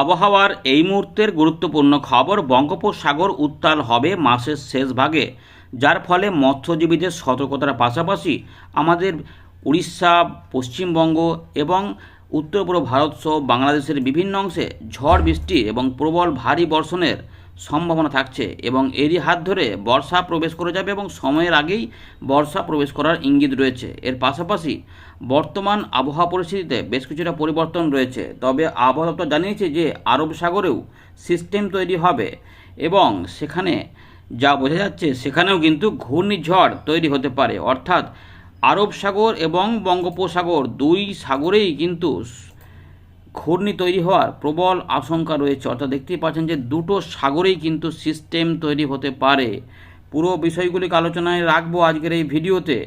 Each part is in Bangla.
আবহাওয়ার এই মুহূর্তের গুরুত্বপূর্ণ খবর বঙ্গোপসাগর উত্তাল হবে মাসের শেষ ভাগে, যার ফলে মৎস্যজীবীদের সতর্কতার পাশাপাশি আমাদের উড়িষ্যা, পশ্চিমবঙ্গ এবং উত্তর পূর্ব ভারত সহ বাংলাদেশের বিভিন্ন অংশে ঝড় বৃষ্টি এবং প্রবল ভারী বর্ষণের সম্ভাবনা থাকছে এবং এরই হাত ধরে বর্ষা প্রবেশ করে যাবে এবং সময়ের আগেই বর্ষা প্রবেশ করার ইঙ্গিত রয়েছে। এর পাশাপাশি বর্তমান আবহাওয়া পরিস্থিতিতে বেশ কিছুটা পরিবর্তন রয়েছে। তবে আবহাওয়া দপ্তর জানিয়েছে যে, আরব সাগরেও সিস্টেম তৈরি হবে এবং সেখানে যা বোঝা যাচ্ছে, সেখানেও কিন্তু ঘূর্ণিঝড় তৈরি হতে পারে। অর্থাৎ আরব সাগর এবং বঙ্গোপসাগর দুই সাগরেই কিন্তু ঘূর্ণি তৈরি হওয়ার প্রবল আশঙ্কা রয়েছে। অর্থাৎ দেখতেই পাচ্ছেন যে দুটো সাগরেই কিন্তু সিস্টেম তৈরি হতে পারে। পুরো বিষয়গুলিকে আলোচনায় রাখব আজকের এই ভিডিওতে।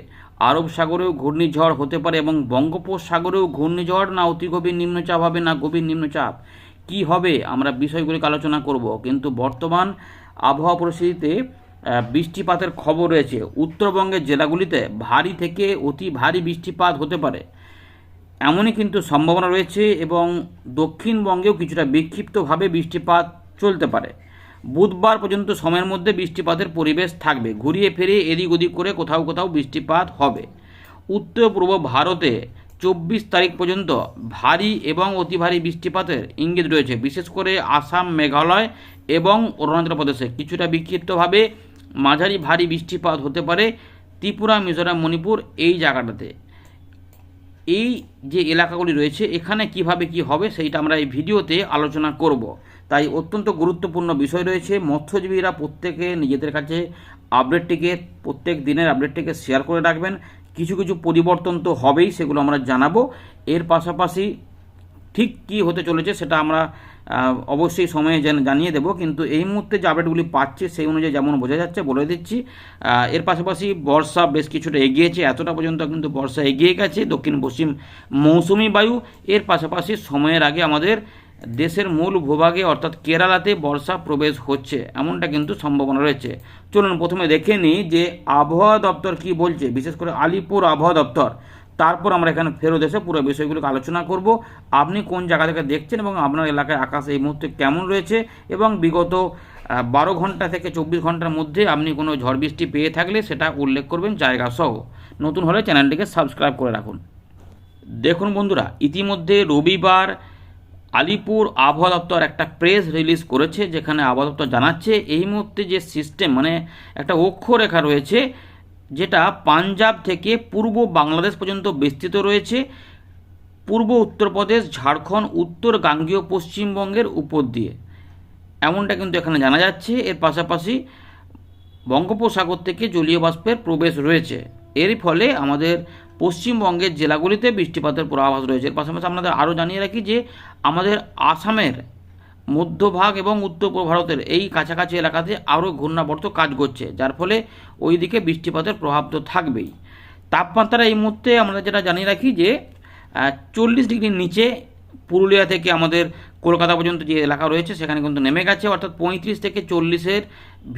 আরব সাগরেও ঘূর্ণিঝড় হতে পারে এবং বঙ্গোপসাগরেও ঘূর্ণিঝড় না অতি গভীর নিম্নচাপ হবে না গভীর নিম্নচাপ। কি হবে আমরা বিষয়গুলিকে আলোচনা করব। কিন্তু বর্তমান আবহাওয়া পরিস্থিতিতে বৃষ্টিপাতের খবর রয়েছে। উত্তরবঙ্গের জেলাগুলিতে ভারী থেকে অতি ভারী বৃষ্টিপাত হতে পারে। এমনই কিন্তু সম্ভাবনা রয়েছে এবং দক্ষিণবঙ্গেও কিছুটা বিক্ষিপ্তভাবে বৃষ্টিপাত চলতে পারে। বুধবার পর্যন্ত সময়ের মধ্যে বৃষ্টিপাতের পরিবেশ থাকবে। ঘুরিয়ে ফিরিয়ে এদিক ওদিক করে কোথাও কোথাও বৃষ্টিপাত হবে। উত্তর পূর্ব ভারতে চব্বিশ তারিখ পর্যন্ত ভারী এবং অতি ভারী বৃষ্টিপাতের ইঙ্গিত রয়েছে। বিশেষ করে আসাম, মেঘালয় এবং অরুণাচল প্রদেশে কিছুটা বিক্ষিপ্তভাবে মাঝারি ভারী বৃষ্টিপাত হতে পারে। ত্রিপুরা, মিজোরাম, মণিপুর এই জায়গাটাতে। এই যে এলাকাগুলি রয়েছে, এখানে কীভাবে কি হবে সেইটা আমরা এই ভিডিওতে আলোচনা করব। তাই অত্যন্ত গুরুত্বপূর্ণ বিষয় রয়েছে, মৎস্যজীবীরা প্রত্যেকে নিজেদের কাছে আপডেটটিকে, প্রত্যেক দিনের আপডেটটিকে শেয়ার করে রাখবেন। কিছু কিছু পরিবর্তন তো হবেই, সেগুলো আমরা জানাব। এর পাশাপাশি ঠিক কি হতে চলেছে সেটা আমরা অবশ্যই সময়ে জান- জানিয়ে দেব। কিন্তু এই মুহূর্তে যে আপডেটগুলি পাচ্ছে সেই অনুযায়ী যেমন বোঝা যাচ্ছে, বলে দিচ্ছি এর পাশাপাশি বর্ষা বেশ কিছুটা এগিয়েছে। এতটা পর্যন্ত কিন্তু বর্ষা এগিয়ে গেছে। দক্ষিণ পশ্চিম মৌসুমি বায়ু, এর পাশাপাশি সময়ের আগে আমাদের দেশের মূল ভূভাগে অর্থাৎ কেরালাতে বর্ষা প্রবেশ হচ্ছে, এমনটা কিন্তু সম্ভাবনা রয়েছে। চলুন প্রথমে দেখে নিই যে আবহাওয়া দপ্তর কি বলছে, বিশেষ করে আলিপুর আবহাওয়া দপ্তর। তারপর আমরা এখানে ফেরত এসে পুরো বিষয়গুলোকে আলোচনা করব। আপনি কোন জায়গা থেকে দেখছেন এবং আপনার এলাকায় আকাশ এই মুহূর্তে কেমন রয়েছে এবং বিগত বারো ঘণ্টা থেকে চব্বিশ ঘণ্টার মধ্যে আপনি কোনো ঝড় বৃষ্টি পেয়ে থাকলে সেটা উল্লেখ করবেন জায়গা সহ নতুন হলে চ্যানেলটিকে সাবস্ক্রাইব করে রাখুন। দেখুন বন্ধুরা, ইতিমধ্যে রবিবার আলিপুর আবহাওয়া দপ্তর একটা প্রেস রিলিজ করেছে, যেখানে আবহাওয়া দপ্তর জানাচ্ছে এই মুহূর্তে যে সিস্টেম মানে একটা অক্ষরেখা রয়েছে যেটা পাঞ্জাব থেকে পূর্ব বাংলাদেশ পর্যন্ত বিস্তৃত রয়েছে। পূর্ব উত্তরপ্রদেশ, ঝাড়খণ্ড, উত্তর গাঙ্গীয়, পশ্চিমবঙ্গের উপর দিয়ে। এমনটা কিন্তু এখানে জানা যাচ্ছে। এর পাশাপাশি বঙ্গোপসাগর থেকে জলীয় বাষ্পের প্রবেশ রয়েছে। এর ফলে আমাদের পশ্চিমবঙ্গের জেলাগুলিতে বৃষ্টিপাতের পূর্বাভাস রয়েছে। এর পাশাপাশি আপনাদের আরও জানিয়ে রাখি যে আমাদের আসামের মধ্যভাগ এবং উত্তর ভারতের এই কাছাকাছি এলাকাতে আরও ঘূর্ণাবর্ত কাজ করছে, যার ফলে ওই দিকে বৃষ্টিপাতের প্রভাব তো থাকবেই। তাপমাত্রা এই মুহূর্তে আমরা যেটা জানিয়ে রাখি যে চল্লিশ ডিগ্রির নিচে পুরুলিয়া থেকে আমাদের কলকাতা পর্যন্ত যে এলাকা রয়েছে, সেখানে কিন্তু নেমে গেছে। অর্থাৎ পঁয়ত্রিশ থেকে চল্লিশের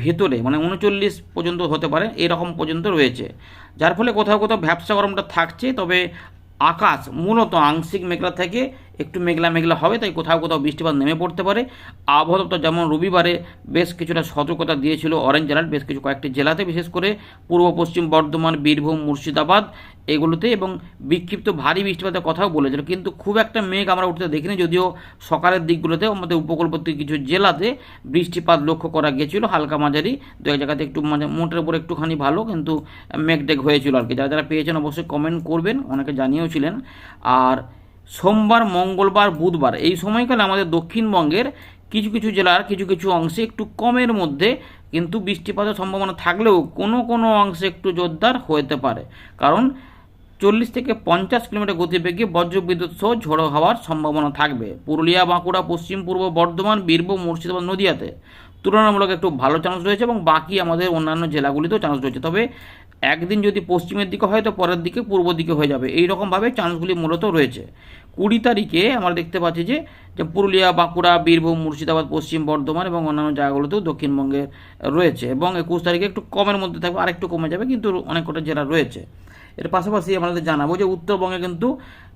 ভেতরে মানে উনচল্লিশ পর্যন্ত হতে পারে, এরকম পর্যন্ত রয়েছে। যার ফলে কোথাও কোথাও ভ্যাবসা গরমটা থাকছে, তবে আকাশ মূলত আংশিক মেঘলা থেকে একটু মেঘলা মেঘলা হবে, তাই কোথাও কোথাও বৃষ্টিপাত নেমে পড়তে পারে। আবহাওয়া দপ্তর যেমন রবিবারে বেশ কিছুটা সতর্কতা দিয়েছিল অরেঞ্জ অ্যালার্ট বেশ কিছু কয়েকটি জেলাতে, বিশেষ করে পূর্ব, পশ্চিম বর্ধমান, বীরভূম, মুর্শিদাবাদ এগুলোতে এবং বিক্ষিপ্ত ভারী বৃষ্টিপাতের কথাও বলেছিল। কিন্তু খুব একটা মেঘ আমরা উঠতে দেখিনি, যদিও সকালের দিকগুলোতে আমাদের উপকূলবর্তী কিছু জেলাতে বৃষ্টিপাত লক্ষ্য করা গেছিল। হালকা মাঝারি, দু এক জায়গাতে একটু মানে মোটের উপর একটুখানি ভালো, কিন্তু মেঘটেক হয়েছিল আর কি। যারা যারা পেয়েছেন অবশ্যই কমেন্ট করবেন, অনেকে জানিয়েওছিলেন আর সোমবার, মঙ্গলবার, বুধবার। এই সময়কালে আমাদের দক্ষিণবঙ্গের কিছু কিছু জেলার কিছু কিছু অংশে একটু কমের মধ্যে কিন্তু বৃষ্টিপাতের সম্ভাবনা থাকলেও কোনো কোনো অংশে একটু জোরদার হতে পারে। কারণ চল্লিশ থেকে পঞ্চাশ কিলোমিটার গতিবেগে বজ্রবিদ্যুৎ সহ ঝোড়ো হওয়ার সম্ভাবনা থাকবে। পুরুলিয়া, বাঁকুড়া, পশ্চিম পূর্ব, বর্ধমান, বীরভূম, মুর্শিদাবাদ, নদিয়াতে তুলনামূলক একটু ভালো চান্স রয়েছে এবং বাকি আমাদের অন্যান্য জেলাগুলিতেও চান্স রয়েছে। তবে একদিন যদি পশ্চিমের দিকে হয়, তো পরের দিকে পূর্ব দিকে হয়ে যাবে। এই রকমভাবে চান্সগুলি মূলত রয়েছে। কুড়ি তারিখে আমরা দেখতে পাচ্ছি যে পুরুলিয়া, বাঁকুড়া, বীরভূম, মুর্শিদাবাদ, পশ্চিম বর্ধমান এবং অন্যান্য জায়গাগুলোতেও দক্ষিণবঙ্গে রয়েছে এবং একুশ তারিখে একটু কমের মধ্যে থাকবে, আরেকটু কমে যাবে, কিন্তু অনেক কটা জেলা রয়েছে। এর পাশাপাশি আমাদের জানাব যে উত্তরবঙ্গে কিন্তু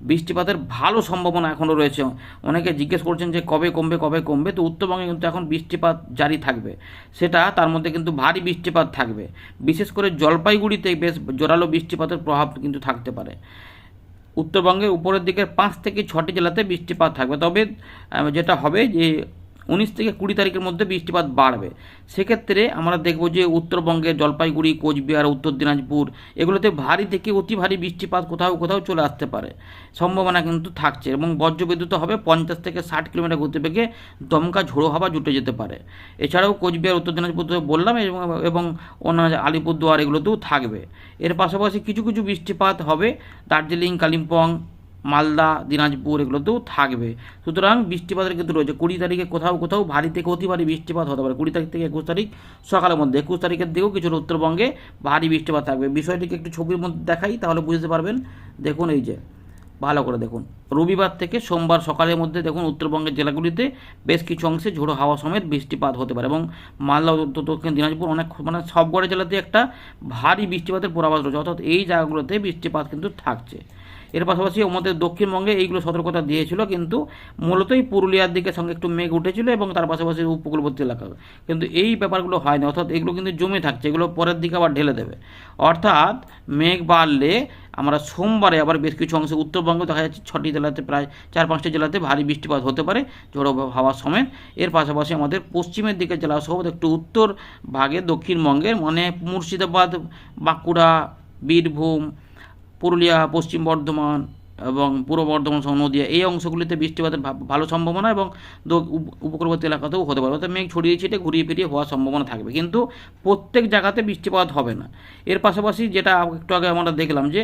বৃষ্টিপাতের ভালো সম্ভাবনা এখনও রয়েছে। অনেকে জিজ্ঞেস করছেন যে কবে কমবে কবে কমবে? তো উত্তরবঙ্গে কিন্তু এখন বৃষ্টিপাত জারি থাকবে। সেটা তার মধ্যে কিন্তু ভারী বৃষ্টিপাত থাকবে। বিশেষ করে জলপাইগুড়িতে বেশ জোরালো বৃষ্টিপাতের প্রভাব কিন্তু থাকতে পারে। উত্তরবঙ্গে উপরের দিকের পাঁচ থেকে ছটি জেলাতে বৃষ্টিপাত থাকবে। তবে যেটা হবে যে উনিশ থেকে কুড়ি তারিখের মধ্যে বৃষ্টিপাত বাড়বে। সেক্ষেত্রে আমরা দেখব যে উত্তরবঙ্গে জলপাইগুড়ি, কোচবিহার, উত্তর দিনাজপুর এগুলোতে ভারী থেকে অতি ভারী বৃষ্টিপাত কোথাও কোথাও চলে আসতে পারে। সম্ভাবনা কিন্তু থাকছে এবং বজ্রবিদ্যুৎ হবে পঞ্চাশ থেকে ষাট কিলোমিটার গতিবেগে দমকা ঝোড়ো হাওয়া জুটে যেতে পারে। এছাড়াও কোচবিহার, উত্তর দিনাজপুর তো বললাম এবং এবং অন্যান্য আলিপুরদুয়ার এগুলোতেও থাকবে। এর পাশাপাশি কিছু কিছু বৃষ্টিপাত হবে। দার্জিলিং, কালিম্পং মালদা, দিনাজপুর এগুলোতেও থাকবে। সুতরাং বৃষ্টিপাতের কিন্তু রয়েছে। কুড়ি তারিখে কোথাও কোথাও ভারী থেকে অতি ভারী বৃষ্টিপাত হতে পারে। কুড়ি তারিখ থেকে একুশ তারিখ সকালের মধ্যে। একুশ তারিখের দিকেও কিছুটা উত্তরবঙ্গে ভারী বৃষ্টিপাত থাকবে। বিষয়টিকে একটু ছবির মধ্যে দেখাই, তাহলে বুঝতে পারবেন। দেখুন এই যে, ভালো করে দেখুন। রবিবার থেকে সোমবার সকালের মধ্যে দেখুন উত্তরবঙ্গের জেলাগুলিতে বেশ কিছু অংশে ঝোড়ো হাওয়া সমেত বৃষ্টিপাত হতে পারে। এবং মালদা দক্ষিণ, দিনাজপুর অনেক মানে সবগড়ে জেলাতে একটা ভারী বৃষ্টিপাতের পূর্বাভাস রয়েছে। অর্থাৎ এই জায়গাগুলোতে বৃষ্টিপাত কিন্তু থাকছে। এর পাশাপাশি আমাদের দক্ষিণবঙ্গে এইগুলো সতর্কতা দিয়েছিল, কিন্তু মূলতই পুরুলিয়ার দিকে সঙ্গে একটু মেঘ উঠেছিল এবং তার পাশাপাশি উপকূলবর্তী এলাকা। কিন্তু এই ব্যাপারগুলো হয়নি, অর্থাৎ এগুলো কিন্তু জমে থাকছে, এগুলো পরের দিকে আবার ঢেলে দেবে। অর্থাৎ মেঘ বাড়লে আমরা সোমবারে আবার বেশ কিছু অংশে উত্তরবঙ্গে, দেখা যাচ্ছে ছটি জেলাতে প্রায় চার পাঁচটি জেলাতে ভারী বৃষ্টিপাত হতে পারে, ঝোড়ো হাওয়ার সমেত। এর পাশাপাশি আমাদের পশ্চিমের দিকে জেলা সহ একটু উত্তর ভাগে দক্ষিণবঙ্গের মানে মুর্শিদাবাদ, বাঁকুড়া, বীরভূম পুরুলিয়া, পশ্চিম বর্ধমান এবং পূর্ব বর্ধমান সহ নদীয়া, এই অংশগুলিতে বৃষ্টিপাতের ভালো সম্ভাবনা এবং উপকূলবর্তী এলাকাতেও হতে পারে। অর্থাৎ মেঘ ছড়িয়ে ছিটে ঘুরিয়ে ফিরিয়ে হওয়ার সম্ভাবনা থাকবে। কিন্তু প্রত্যেক জায়গাতে বৃষ্টিপাত হবে না। এর পাশাপাশি যেটা একটু আগে আমরা দেখলাম যে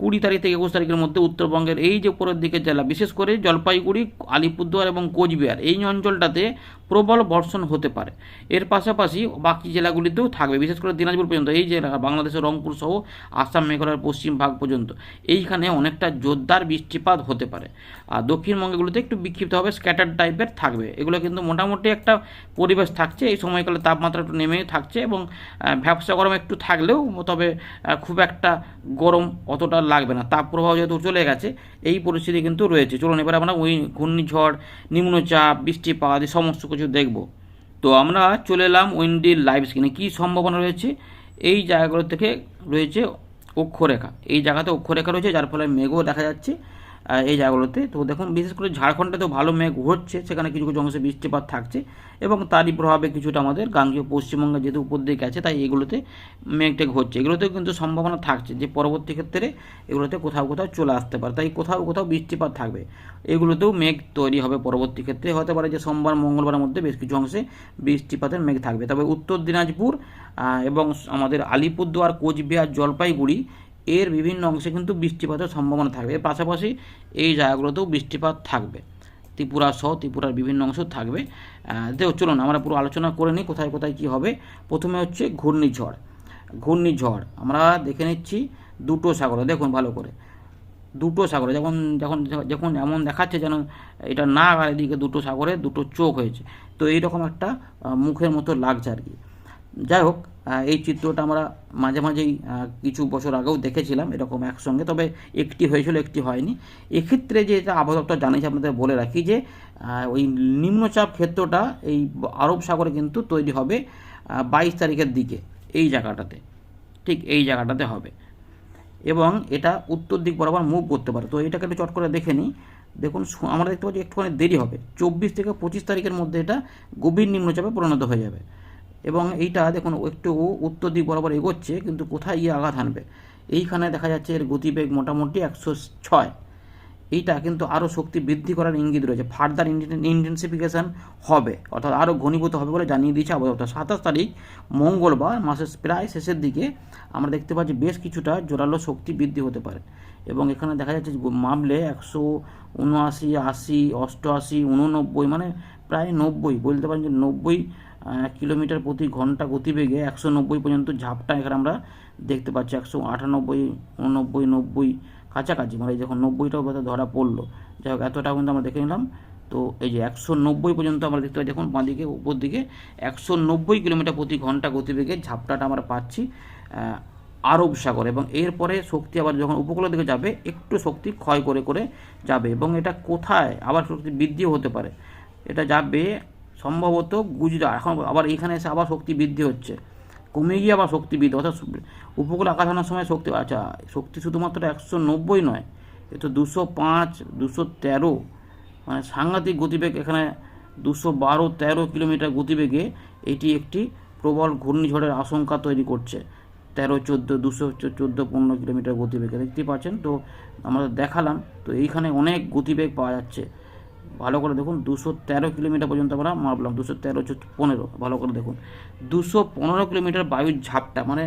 কুড়ি তারিখ থেকে একুশ তারিখের মধ্যে উত্তরবঙ্গের এই যে উপরের দিকের জেলা, বিশেষ করে জলপাইগুড়ি, আলিপুরদুয়ার এবং কোচবিহার, এই অঞ্চলটাতে প্রবল বর্ষণ হতে পারে। এর পাশাপাশি বাকি জেলাগুলিতেও থাকবে বিশেষ করে দিনাজপুর পর্যন্ত। এই এলাকা বাংলাদেশের রংপুর সহ আসাম মেঘালয়ের পশ্চিম ভাগ পর্যন্ত এইখানে অনেকটা জোরদার বৃষ্টিপাত হতে পারে। আর দক্ষিণবঙ্গগুলোতে একটু বিক্ষিপ্ত হবে স্ক্যাটার টাইপের থাকবে। এগুলো কিন্তু মোটামুটি একটা পরিবেশ থাকছে এই সময়কালে তাপমাত্রা একটু নেমেই থাকছে এবং আহ, ভ্যাবসা গরম একটু থাকলেও তবে খুব একটা গরম অতটা লাগবে না। তাপ প্রবাহ যেহেতু চলে গেছে এই পরিস্থিতি কিন্তু রয়েছে। চলুন এবার আমরা ওই ঘূর্ণিঝড় নিম্নচাপ বৃষ্টিপাত এই সমস্ত কিছু দেখব। তো আমরা চলে এলাম উইন্ডির লাইভ স্ক্রিনে কী সম্ভাবনা রয়েছে? এই জায়গাগুলো থেকে রয়েছে অক্ষরেখা। এই জায়গাতে অক্ষরেখা রয়েছে, যার ফলে মেঘও দেখা যাচ্ছে। এই জায়গাগুলোতে। তো দেখুন, বিশেষ করে ঝাড়খণ্ডে তো ভালো মেঘ হচ্ছে, সেখানে কিছু কিছু অংশে বৃষ্টিপাত থাকছে এবং তারই প্রভাবে কিছুটা আমাদের গাঙ্গীয় পশ্চিমবঙ্গে যেহেতু উপর দিকে আছে, তাই এগুলোতে মেঘ টেঘ হচ্ছে। এগুলোতেও কিন্তু সম্ভাবনা থাকছে যে পরবর্তী ক্ষেত্রে এগুলোতে কোথাও কোথাও চলে আসতে পারে। তাই কোথাও কোথাও বৃষ্টিপাত থাকবে। এগুলোতেও মেঘ তৈরি হবে পরবর্তী ক্ষেত্রে। হতে পারে যে সোমবার, মঙ্গলবারের মধ্যে বেশ কিছু অংশে বৃষ্টিপাতের মেঘ থাকবে। তবে উত্তর দিনাজপুর এবং আমাদের আলিপুরদুয়ার, কোচবিহার, জলপাইগুড়ি এর বিভিন্ন অংশে কিন্তু বৃষ্টিপাতের সম্ভাবনা থাকবে। এর পাশাপাশি এই জায়গাগুলোতেও বৃষ্টিপাত থাকবে। ত্রিপুরা সহ ত্রিপুরার বিভিন্ন অংশ থাকবে। তো চলুন, আমরা পুরো আলোচনা করে নিই কোথায় কোথায় কী হবে। প্রথমে হচ্ছে ঘূর্ণিঝড়। ঘূর্ণিঝড়, আমরা দেখে নিচ্ছি দুটো সাগরে। দেখুন, ভালো করে। দুটো সাগরে, যখন যখন যখন এমন দেখাচ্ছে যেন এটা না এদিকে দুটো সাগরে দুটো চোখ হয়েছে। তো এইরকম একটা মুখের মতো লাগছে আর কি। যাই হোক এই চিত্রটা আমরা মাঝে মাঝেই কিছু বছর আগেও দেখেছিলাম এরকম একসঙ্গে, তবে একটি হয়েছিল, একটি হয়নি। এক্ষেত্রে যে এটা আবহাওয়া জানিয়েছে, আপনাদের বলে রাখি যে ওই নিম্নচাপ ক্ষেত্রটা এই আরব সাগরে কিন্তু তৈরি হবে বাইশ তারিখের দিকে, এই জায়গাটাতে। ঠিক এই জায়গাটাতে হবে। এবং এটা উত্তর দিক বরাবর মুভ করতে পারে। তো এটাকে একটু চট করে দেখে নিই। দেখুন আমরা দেখতে পাচ্ছি একটুখানি দেরি হবে। চব্বিশ থেকে পঁচিশ তারিখের মধ্যে এটা গভীর নিম্নচাপে পরিণত হয়ে যাবে। এবং এইটা দেখুন, একটু উত্তর দিক বরাবর এগোচ্ছে, কিন্তু কোথায় গিয়ে আঘাত হানবে? এইখানে দেখা যাচ্ছে এর গতিবেগ মোটামুটি একশো ছয়। এইটা কিন্তু আরও শক্তি বৃদ্ধি করার ইঙ্গিত রয়েছে। ফার্দার ইন্টেন্সিফিকেশন হবে, অর্থাৎ আরও ঘনীভূত হবে বলে জানিয়ে দিয়েছে আবহাওয়া সাতাশ তারিখ, মঙ্গলবার, মাসের প্রায় শেষের দিকে আমরা দেখতে পাচ্ছি বেশ কিছুটা জোরালো শক্তি বৃদ্ধি হতে পারে। এবং এখানে দেখা যাচ্ছে মামলে একশো উনআশি, আশি, অষ্টআশি, উননব্বই মানে প্রায় নব্বই, বলতে পারেন যে নব্বই কিলোমিটার প্রতি ঘণ্টা গতিবেগে একশো নব্বই পর্যন্ত ঝাপটা এখানে আমরা দেখতে পাচ্ছি, একশো আটানব্বই, উননব্বই, নব্বই কাছাকাছি। মানে যখন নব্বইটাও বোধহয় ধরা পড়ল। যাই হোক, এতটা কিন্তু আমরা দেখে নিলাম। তো এই যে একশো নব্বই পর্যন্ত আমরা দেখতে পাচ্ছি দেখুন, বাঁদিকে উপর দিকে একশো নব্বই কিলোমিটার প্রতি ঘণ্টা গতিবেগে ঝাপটাটা আমরা পাচ্ছি আরব সাগর। এবং এরপরে শক্তি আবার যখন উপকূলের দিকে যাবে, একটু শক্তি ক্ষয় করে করে যাবে। এবং এটা কোথায়? আবার শক্তি বৃদ্ধিও হতে পারে। এটা যাবে সম্ভবত গুজরাট। এখন আবার এখানে এসে আবার শক্তি বৃদ্ধি হচ্ছে। কমে গিয়ে আবার শক্তি বৃদ্ধি, অর্থাৎ উপকূল আকাশ সময় শক্তি আচ্ছা শক্তি শুধুমাত্র একশো নব্বই নয়, এ তো দুশো পাঁচ, দুশো তেরো মানে সাংঘাতিক গতিবেগ এখানে দুশো বারো তেরো কিলোমিটার গতিবেগে এটি একটি প্রবল ঘূর্ণিঝড়ের আশঙ্কা তৈরি করছে। তেরো, চোদ্দ, দুশো চোদ্দ, পনেরো কিলোমিটার গতিবেগে। দেখতেই পাচ্ছেন? তো আমরা দেখালাম, তো এইখানে অনেক গতিবেগ পাওয়া যাচ্ছে। ভালো করে দেখুন, দুশো তেরো কিলোমিটার পর্যন্ত আমরা মাপলাম দুশো তেরো পনেরো, ভালো করে দেখুন। দুশো পনেরো কিলোমিটার বায়ুর ঝাপটা মানে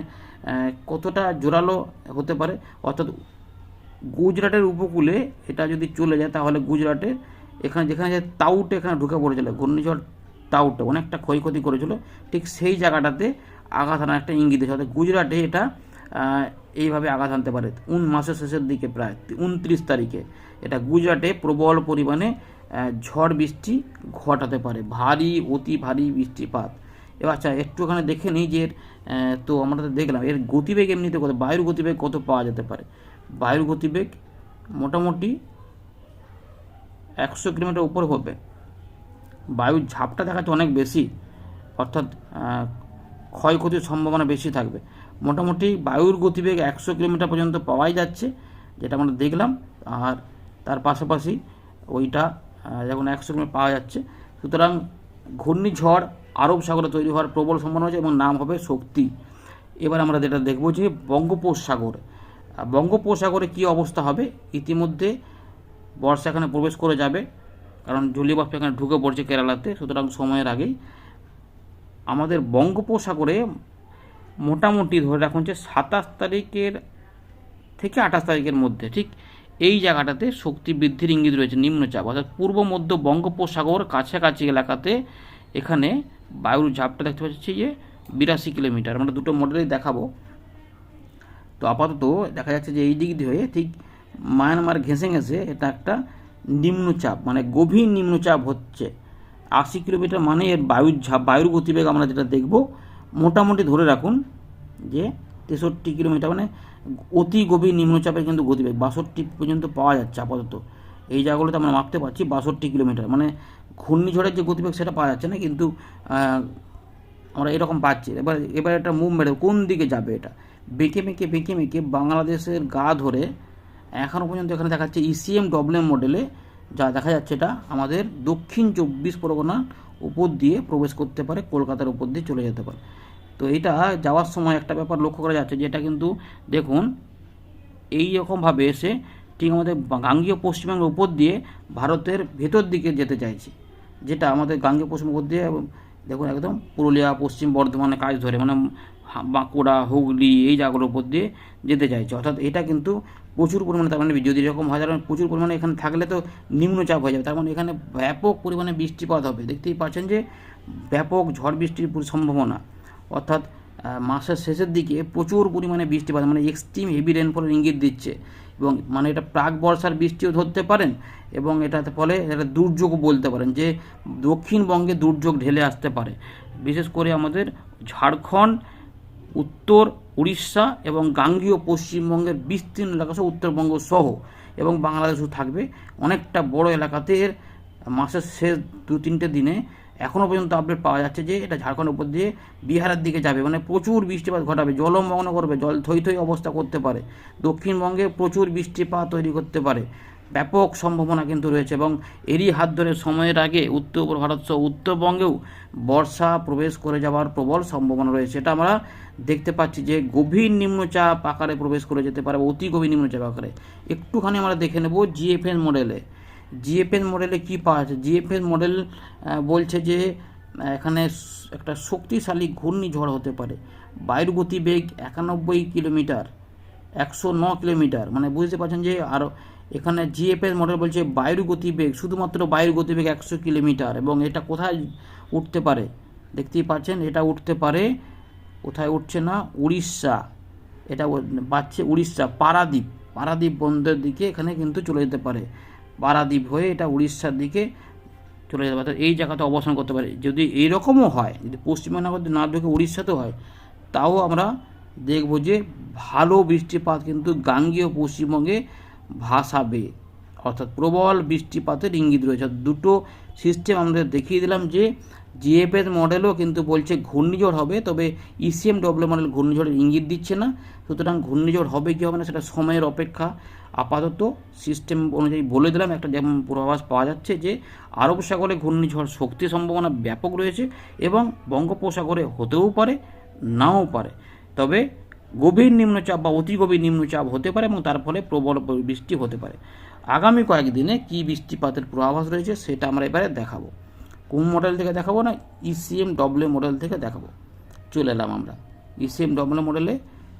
কতটা জোরালো হতে পারে, অর্থাৎ গুজরাটের উপকূলে এটা যদি চলে যায়, তাহলে গুজরাটের এখানে যেখানে যে তাউট এখানে ঢুকে পড়েছিল, ঘূর্ণিঝড় তাউটে, অনেকটা ক্ষয়ক্ষতি করেছিল, ঠিক সেই জায়গাটাতে আঘাত আনার একটা ইঙ্গিত অর্থাৎ গুজরাটে এটা এইভাবে আঘাত আনতে পারে। উন মাসের শেষের দিকে প্রায় উনত্রিশ তারিখে এটা গুজরাটে প্রবল পরিমাণে ঝড় বৃষ্টি ঘটাতে পারে। ভারী, অতি ভারী বৃষ্টিপাত। এবার আচ্ছা একটুখানি দেখে নিই যে তো আমরা তো দেখলাম, এর গতিবেগ এমনিতে কত, বায়ুর গতিবেগ কত পাওয়া যেতে পারে? বায়ুর গতিবেগ মোটামুটি একশো কিলোমিটার উপর হবে। বায়ুর ঝাপটা দেখাচ্ছে অনেক বেশি, অর্থাৎ ক্ষয়ক্ষতির সম্ভাবনা বেশি থাকবে। মোটামুটি বায়ুর গতিবেগ একশো কিলোমিটার পর্যন্ত পাওয়াই যাচ্ছে, যেটা আমরা দেখলাম। আর তার পাশাপাশি ওইটা যখন একশো কিলোমিটার পাওয়া যাচ্ছে। সুতরাং ঘূর্ণিঝড় আরব সাগরে তৈরি হওয়ার প্রবল সম্ভাবনা আছে এবং নাম হবে শক্তি। এবার আমরা যেটা দেখব যে বঙ্গোপসাগর বঙ্গোপসাগরে কী অবস্থা হবে? ইতিমধ্যে বর্ষা এখানে প্রবেশ করে যাবে, কারণ জলীয় এখানে ঢুকে পড়ছে কেরালাতে। সুতরাং সময়ের আগেই আমাদের বঙ্গোপসাগরে মোটামুটি ধরে রাখুন যে সাতাশ তারিখের থেকে আঠাশ তারিখের মধ্যে। ঠিক এই জায়গাটাতে শক্তি বৃদ্ধির ইঙ্গিত রয়েছে, নিম্নচাপ। অর্থাৎ পূর্ব, মধ্য বঙ্গোপসাগর কাছাকাছি এলাকাতে এখানে বায়ুর ঝাপটা দেখতে পাচ্ছি যে বিরাশি কিলোমিটার। আমরা দুটো মডেলই দেখাবো। তো আপাতত দেখা যাচ্ছে যে এই দিক দিয়ে ঠিক মায়ানমার ঘেঁষে ঘেঁষে এটা একটা নিম্নচাপ মানে গভীর নিম্নচাপ হচ্ছে। আশি কিলোমিটার মানে এর বায়ুর ঝাপ, বায়ুর গতিবেগ আমরা যেটা দেখব, মোটামুটি ধরে রাখুন যে তেষট্টি কিলোমিটার মানে অতি গভীর নিম্নচাপের কিন্তু গতিবেগ, বাষট্টি পর্যন্ত পাওয়া যাচ্ছে আপাতত। এই জায়গাগুলোতে আমরা মাপতে পারছি বাষট্টি কিলোমিটার। মানে ঘূর্ণিঝড়ের যে গতিবেগ সেটা পাওয়া যাচ্ছে না, কিন্তু আমরা এরকম পাচ্ছি। এবার এবার এটা মুভমেন্ট কোন দিকে যাবে এটা? বেঁকে মেঁকে বেঁকে মেঁকে বাংলাদেশের গা ধরে এখনও পর্যন্ত এখানে দেখাচ্ছে ইসিএম ডব্লিউ মডেলে যা দেখা যাচ্ছে এটা আমাদের দক্ষিণ চব্বিশ পরগনার উপর দিয়ে প্রবেশ করতে পারে, কলকাতার উপর দিয়ে চলে যেতে পারে। তো এটা যাওয়ার সময় একটা ব্যাপার লক্ষ্য করা যাচ্ছে, যেটা কিন্তু দেখুন, এই রকমভাবে এসে ঠিক আমাদের গাঙ্গীয় পশ্চিমবঙ্গের উপর দিয়ে ভারতের ভেতর দিকে যেতে চাইছে। যেটা আমাদের গাঙ্গীয় পশ্চিমবঙ্গ দিয়ে, দেখুন একদম পুরুলিয়া, পশ্চিম বর্ধমানে কাজ ধরে মানে বাঁকুড়া, হুগলি, এই জায়গাগুলোর উপর দিয়ে যেতে চাইছে। অর্থাৎ এটা কিন্তু প্রচুর পরিমাণে তার মানে যদি এরকম হয়, তার মানে প্রচুর পরিমাণে এখানে থাকলে তো নিম্নচাপ হয়ে যাবে। তার মানে এখানে ব্যাপক পরিমাণে বৃষ্টিপাত হবে। দেখতেই পাচ্ছেন যে ব্যাপক ঝড় বৃষ্টির সম্ভাবনা। অর্থাৎ মাসের শেষের দিকে প্রচুর পরিমাণে বৃষ্টিপাত মানে এক্সট্রিম হেভি রেনফলের ইঙ্গিত দিচ্ছে। এবং মানে এটা প্রাক বর্ষার বৃষ্টিও ধরতে পারেন এবং এটাতে ফলে এটা দুর্যোগও বলতে পারেন যে দক্ষিণবঙ্গে দুর্যোগ ঢেলে আসতে পারে। বিশেষ করে আমাদের ঝাড়খণ্ড, উত্তর উড়িষ্যা এবং গাঙ্গীয় পশ্চিমবঙ্গের বিস্তীর্ণ এলাকা সহ উত্তরবঙ্গ সহ এবং বাংলাদেশও থাকবে। অনেকটা বড় এলাকাতে এর মাসের শেষ দু তিনটে দিনে এখনও পর্যন্ত আপডেট পাওয়া যাচ্ছে যে এটা ঝাড়খণ্ড উপর দিয়ে বিহারের দিকে যাবে। মানে প্রচুর বৃষ্টিপাত ঘটাবে জলমগ্ন করবে, জল থই থই অবস্থা করতে পারে। দক্ষিণবঙ্গে প্রচুর বৃষ্টিপাত তৈরি করতে পারে। ব্যাপক সম্ভাবনা কিন্তু রয়েছে এবং এরই হাত ধরে সময়ের আগে উত্তর ভারত সহ উত্তরবঙ্গেও বর্ষা প্রবেশ করে যাওয়ার প্রবল সম্ভাবনা রয়েছে। এটা আমরা দেখতে পাচ্ছি যে গভীর নিম্নচাপ আকারে প্রবেশ করে যেতে পারে অতি গভীর নিম্নচাপ আকারে। একটুখানি আমরা দেখে নেব জিএফএস মডেলে জিএফএস মডেলে কি পাওয়া যাচ্ছে? জিএফএস মডেল বলছে যে এখানে একটা শক্তিশালী ঘূর্ণিঝড় হতে পারে। বায়ুর গতিবেগ একানব্বই কিলোমিটার, একশো ন কিলোমিটার। মানে বুঝতে পারছেন যে আরও এখানে জিএফএস মডেল বলছে বায়ুর গতিবেগ, শুধুমাত্র বায়ুর গতিবেগ একশো কিলোমিটার এবং এটা কোথায় উঠতে পারে? দেখতেই পাচ্ছেন, এটা উঠতে পারে, কোথায় উঠছে না? উড়িষ্যা। এটা পাচ্ছে উড়িষ্যা, পারাদ্বীপ। পারাদ্বীপ বন্দরের দিকে এখানে কিন্তু চলে যেতে পারে। পারাদ্বীপ হয়ে এটা উড়িষ্যার দিকে চলে যাবে অর্থাৎ এই জায়গাতে অবস্থান করতে পারে। যদি এইরকমও হয়, যদি পশ্চিমবঙ্গ না ঢুকে উড়িষ্যাতেও হয়, তাও আমরা দেখব যে ভালো বৃষ্টিপাত কিন্তু গাঙ্গীয় পশ্চিমবঙ্গে ভাসাবে। অর্থাৎ প্রবল বৃষ্টিপাতের ইঙ্গিত রয়েছে। দুটো সিস্টেম আমাদের দেখিয়ে দিলাম যে জিএফএস মডেলও কিন্তু বলছে ঘূর্ণিঝড় হবে, তবে E ইসিএম ডব্লিউ মডেল ঘূর্ণিঝড়ের ইঙ্গিত দিচ্ছে না। সুতরাং ঘূর্ণিঝড় হবে কি হবে না সেটা সময়ের অপেক্ষা। আপাতত সিস্টেম অনুযায়ী বলে দিলাম, একটা যেমন পূর্বাভাস পাওয়া যাচ্ছে যে আরব সাগরে ঘূর্ণিঝড় শক্তি সম্ভাবনা ব্যাপক রয়েছে এবং বঙ্গোপসাগরে হতেও পারে, নাও পারে। তবে গভীর নিম্নচাপ বা অতি গভীর নিম্নচাপ হতে পারে এবং তার ফলে প্রবল বৃষ্টি হতে পারে। আগামী কয়েকদিনে কী বৃষ্টিপাতের পূর্বাভাস রয়েছে সেটা আমরা এবারে দেখাবো। কোন মডেল থেকে দেখাবো না? ইসিএম ডব্লিউ মডেল থেকে দেখাবো। চলে এলাম আমরা। ইসিএম ডব্লিউ মডেলে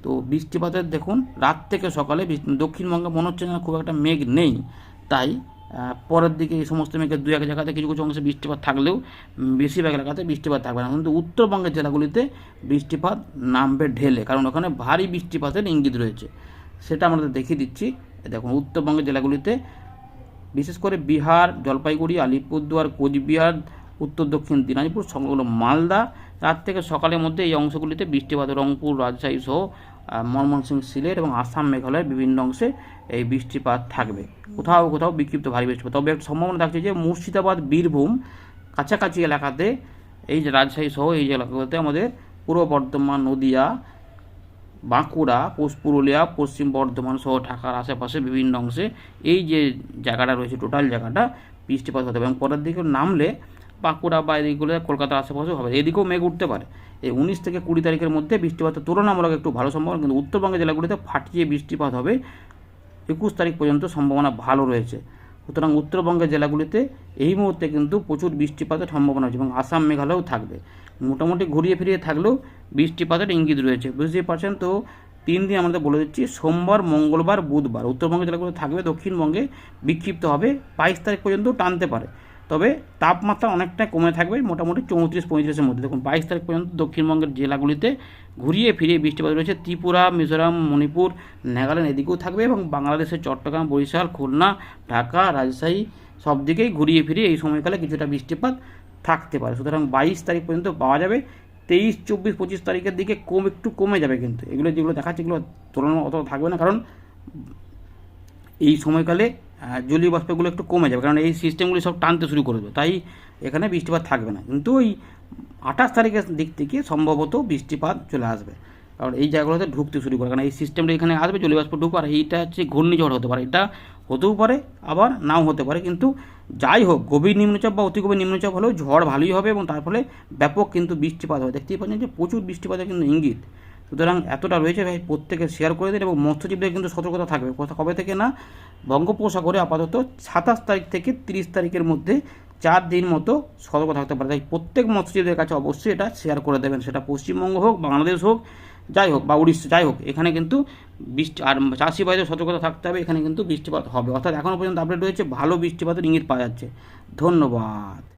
তো বৃষ্টিপাতের দেখুন, রাত থেকে সকালে দক্ষিণবঙ্গে মনে হচ্ছে না খুব একটা মেঘ নেই। তাই পরের দিকে এই সমস্ত মেঘের দু এক জায়গাতে কিছু কিছু অংশে বৃষ্টিপাত থাকলেও বেশিরভাগ এলাকাতে বৃষ্টিপাত থাকবে না। কিন্তু উত্তরবঙ্গের জেলাগুলিতে বৃষ্টিপাত নামবে ঢেলে, কারণ ওখানে ভারী বৃষ্টিপাতের ইঙ্গিত রয়েছে। সেটা আমাদের দেখিয়ে দিচ্ছি। দেখুন, উত্তরবঙ্গের জেলাগুলিতে বিশেষ করে বিহার, জলপাইগুড়ি, আলিপুরদুয়ার, কোচবিহার উত্তর দক্ষিণ দিনাজপুর, সংলগ্ন মালদা। রাত থেকে সকালের মধ্যে এই অংশগুলিতে বৃষ্টিপাত, রংপুর, রাজশাহী সহ ময়মনসিংহ, সিলেট এবং আসাম, মেঘালয়ের বিভিন্ন অংশে এই বৃষ্টিপাত থাকবে। কোথাও কোথাও বিক্ষিপ্ত ভারী বৃষ্টিপাত। তবে একটা সম্ভাবনা থাকছে যে মুর্শিদাবাদ, বীরভূম কাছাকাছি এলাকাতে, এই যে রাজশাহী সহ এই এলাকাগুলোতে আমাদের পূর্ব বর্ধমান, নদিয়া, বাঁকুড়া পুরুলিয়া, পশ্চিম বর্ধমান সহ ঢাকার আশেপাশে বিভিন্ন অংশে এই যে জায়গাটা রয়েছে, টোটাল জায়গাটা বৃষ্টিপাত হতে হবে এবং পরের দিকে নামলে বাঁকুড়া বা এদিকগুলো কলকাতার আশেপাশে হবে। এদিকেও মেঘ উঠতে পারে। এই উনিশ থেকে কুড়ি তারিখের মধ্যে বৃষ্টিপাতের তুলনামূলক একটু ভালো সম্ভাবনা, কিন্তু উত্তরবঙ্গের জেলাগুলিতে ফাটিয়ে বৃষ্টিপাত হবে। একুশ তারিখ পর্যন্ত সম্ভাবনা ভালো রয়েছে। সুতরাং উত্তরবঙ্গের জেলাগুলিতে এই মুহূর্তে কিন্তু প্রচুর বৃষ্টিপাতের সম্ভাবনা রয়েছে এবং আসাম মেঘালয়েও থাকবে। মোটামুটি ঘুরিয়ে ফিরিয়ে থাকলেও বৃষ্টিপাতের ইঙ্গিত রয়েছে। বুঝতেই পারছেন তো? তিন দিন আমাদের বলে দিচ্ছি, সোমবার, মঙ্গলবার, বুধবার। উত্তরবঙ্গের জেলাগুলো থাকবে, দক্ষিণবঙ্গে বিক্ষিপ্ত হবে। বাইশ তারিখ পর্যন্ত টানতে পারে। তবে তাপমাত্রা অনেকটা কমে থাকবে, মোটামুটি চৌত্রিশ, পঁয়ত্রিশের মধ্যে। দেখুন, বাইশ তারিখ পর্যন্ত দক্ষিণবঙ্গের জেলাগুলিতে ঘুরিয়ে ফিরিয়ে বৃষ্টিপাত রয়েছে। ত্রিপুরা, মিজোরাম, মণিপুর, নাগাল্যান্ড এদিকেও থাকবে এবং বাংলাদেশের চট্টগ্রাম, বরিশাল, খুলনা, ঢাকা, রাজশাহী সব দিকেই ঘুরিয়ে ফিরিয়ে এই সময়কালে কিছুটা বৃষ্টিপাত থাকতে পারে। সুতরাং বাইশ তারিখ পর্যন্ত পাওয়া যাবে। তেইশ, চব্বিশ, পঁচিশ তারিখের দিকে কম, একটু কমে যাবে কিন্তু। এগুলো যেগুলো দেখাচ্ছে, এগুলো তুলনা অত থাকবে না। কারণ এই সময়কালে জলীয় বাষ্পগুলো একটু কমে যাবে, কারণ এই সিস্টেমগুলি সব টানতে শুরু করে দেবে, তাই এখানে বৃষ্টিপাত থাকবে না। কিন্তু ওই আঠাশ তারিখের দিক থেকে সম্ভবত বৃষ্টিপাত চলে আসবে, কারণ এই জায়গাগুলোতে ঢুকতে শুরু করে, কারণ এই সিস্টেমটা এখানে আসবে, জলীয় বাষ্প ঢুকবে, আর এইটা হচ্ছে ঘূর্ণিঝড় হতে পারে, এটা হতেও পারে, আবার নাও হতে পারে, কিন্তু যাই হোক, গভীর নিম্নচাপ বা অতি গভীর নিম্নচাপ হলেও ঝড় ভালোই হবে এবং তার ফলে ব্যাপক কিন্তু বৃষ্টিপাত হবে। দেখতেই পাচ্ছেন যে প্রচুর বৃষ্টিপাতের কিন্তু ইঙ্গিত। সুতরাং এতটা রয়েছে ভাই, প্রত্যেকে শেয়ার করে দিন এবং মৎস্যজীবীদের কিন্তু সতর্কতা থাকবে। কথা কবে থেকে না? বঙ্গোপসাগরে আপাতত সাতাশ তারিখ থেকে তিরিশ তারিখের মধ্যে চার দিন মতো সতর্ক থাকতে পারে। তাই প্রত্যেক মৎস্যজীবীদের কাছে অবশ্যই এটা শেয়ার করে দেবেন। সেটা পশ্চিমবঙ্গ হোক, বাংলাদেশ হোক, যাই হোক বা উড়িষ্যা, যাই হোক, এখানে কিন্তু বৃষ্টি, আর চাষি ভাইদের সতর্কতা থাকতে হবে, এখানে কিন্তু বৃষ্টিপাত হবে। অর্থাৎ এখনও পর্যন্ত আপডেট রয়েছে, ভালো বৃষ্টিপাতের ইঙ্গিত পাওয়া যাচ্ছে। ধন্যবাদ।